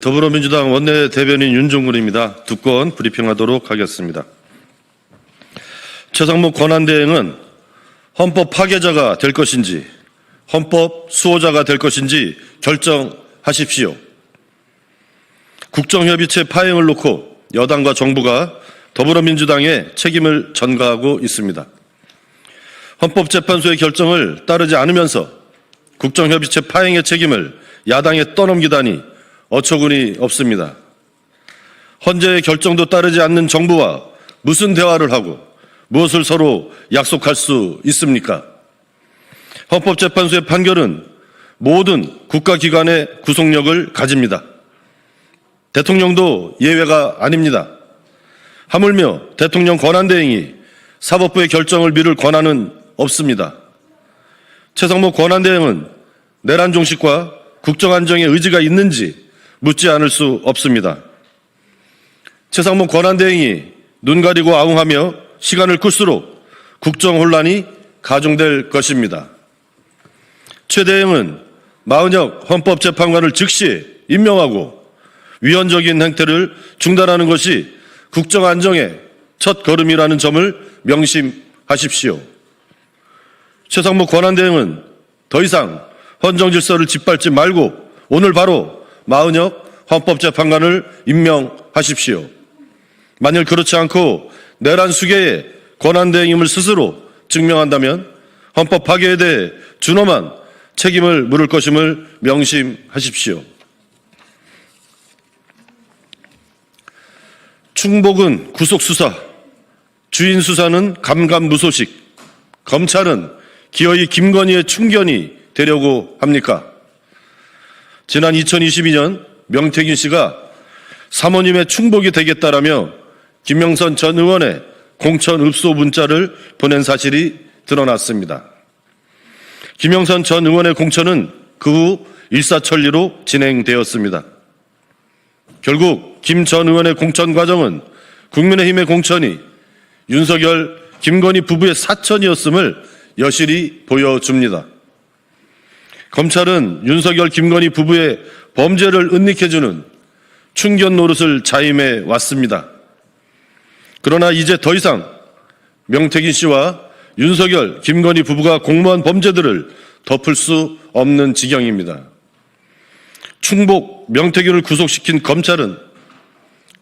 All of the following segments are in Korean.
더불어민주당 원내대변인 윤종근입니다. 두 건 브리핑하도록 하겠습니다. 최상목 권한대행은 헌법 파괴자가 될 것인지 헌법 수호자가 될 것인지 결정하십시오. 국정협의체 파행을 놓고 여당과 정부가 더불어민주당에 책임을 전가하고 있습니다. 헌법재판소의 결정을 따르지 않으면서 국정협의체 파행의 책임을 야당에 떠넘기다니 어처구니 없습니다. 헌재의 결정도 따르지 않는 정부와 무슨 대화를 하고 무엇을 서로 약속할 수 있습니까? 헌법재판소의 판결은 모든 국가기관의 구속력을 가집니다. 대통령도 예외가 아닙니다. 하물며 대통령 권한대행이 사법부의 결정을 미룰 권한은 없습니다. 최상목 권한대행은 내란 종식과 국정안정의 의지가 있는지 묻지 않을 수 없습니다. 최상목 권한대행이 눈 가리고 아웅하며 시간을 끌수록 국정 혼란이 가중될 것입니다. 최 대행은 마은혁 헌법재판관을 즉시 임명하고 위헌적인 행태를 중단하는 것이 국정 안정의 첫 걸음이라는 점을 명심하십시오. 최상목 권한대행은 더 이상 헌정 질서를 짓밟지 말고 오늘 바로 마은혁 헌법재판관을 임명하십시오. 만일 그렇지 않고 내란 수계의 권한대행임을 스스로 증명한다면 헌법 파괴에 대해 준엄한 책임을 물을 것임을 명심하십시오. 충복은 구속수사, 주인 수사는 감감무소식, 검찰은 기어이 김건희의 충견이 되려고 합니까? 지난 2022년 명태균 씨가 사모님의 충복이 되겠다라며 김명선 전 의원의 공천 읍소 문자를 보낸 사실이 드러났습니다. 김영선 전 의원의 공천은 그 후 일사천리로 진행되었습니다. 결국 김 전 의원의 공천 과정은 국민의힘의 공천이 윤석열, 김건희 부부의 사천이었음을 여실히 보여줍니다. 검찰은 윤석열, 김건희 부부의 범죄를 은닉해주는 충견 노릇을 자임해 왔습니다. 그러나 이제 더 이상 명태균 씨와 윤석열, 김건희 부부가 공모한 범죄들을 덮을 수 없는 지경입니다. 충복 명태균을 구속시킨 검찰은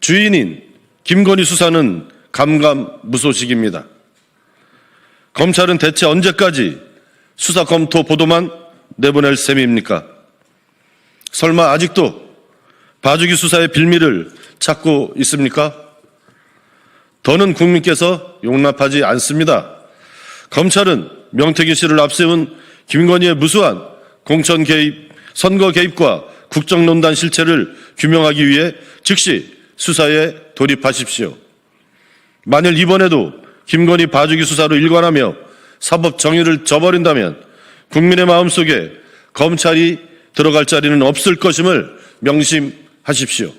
주인인 김건희 수사는 감감무소식입니다. 검찰은 대체 언제까지 수사 검토 보도만 내보낼 셈입니까? 설마 아직도 봐주기 수사의 빌미를 찾고 있습니까? 더는 국민께서 용납하지 않습니다. 검찰은 명태균 씨를 앞세운 김건희의 무수한 공천 개입, 선거 개입과 국정농단 실체를 규명하기 위해 즉시 수사에 돌입하십시오. 만일 이번에도 김건희 봐주기 수사로 일관하며 사법 정의를 저버린다면 국민의 마음속에 검찰이 들어갈 자리는 없을 것임을 명심하십시오.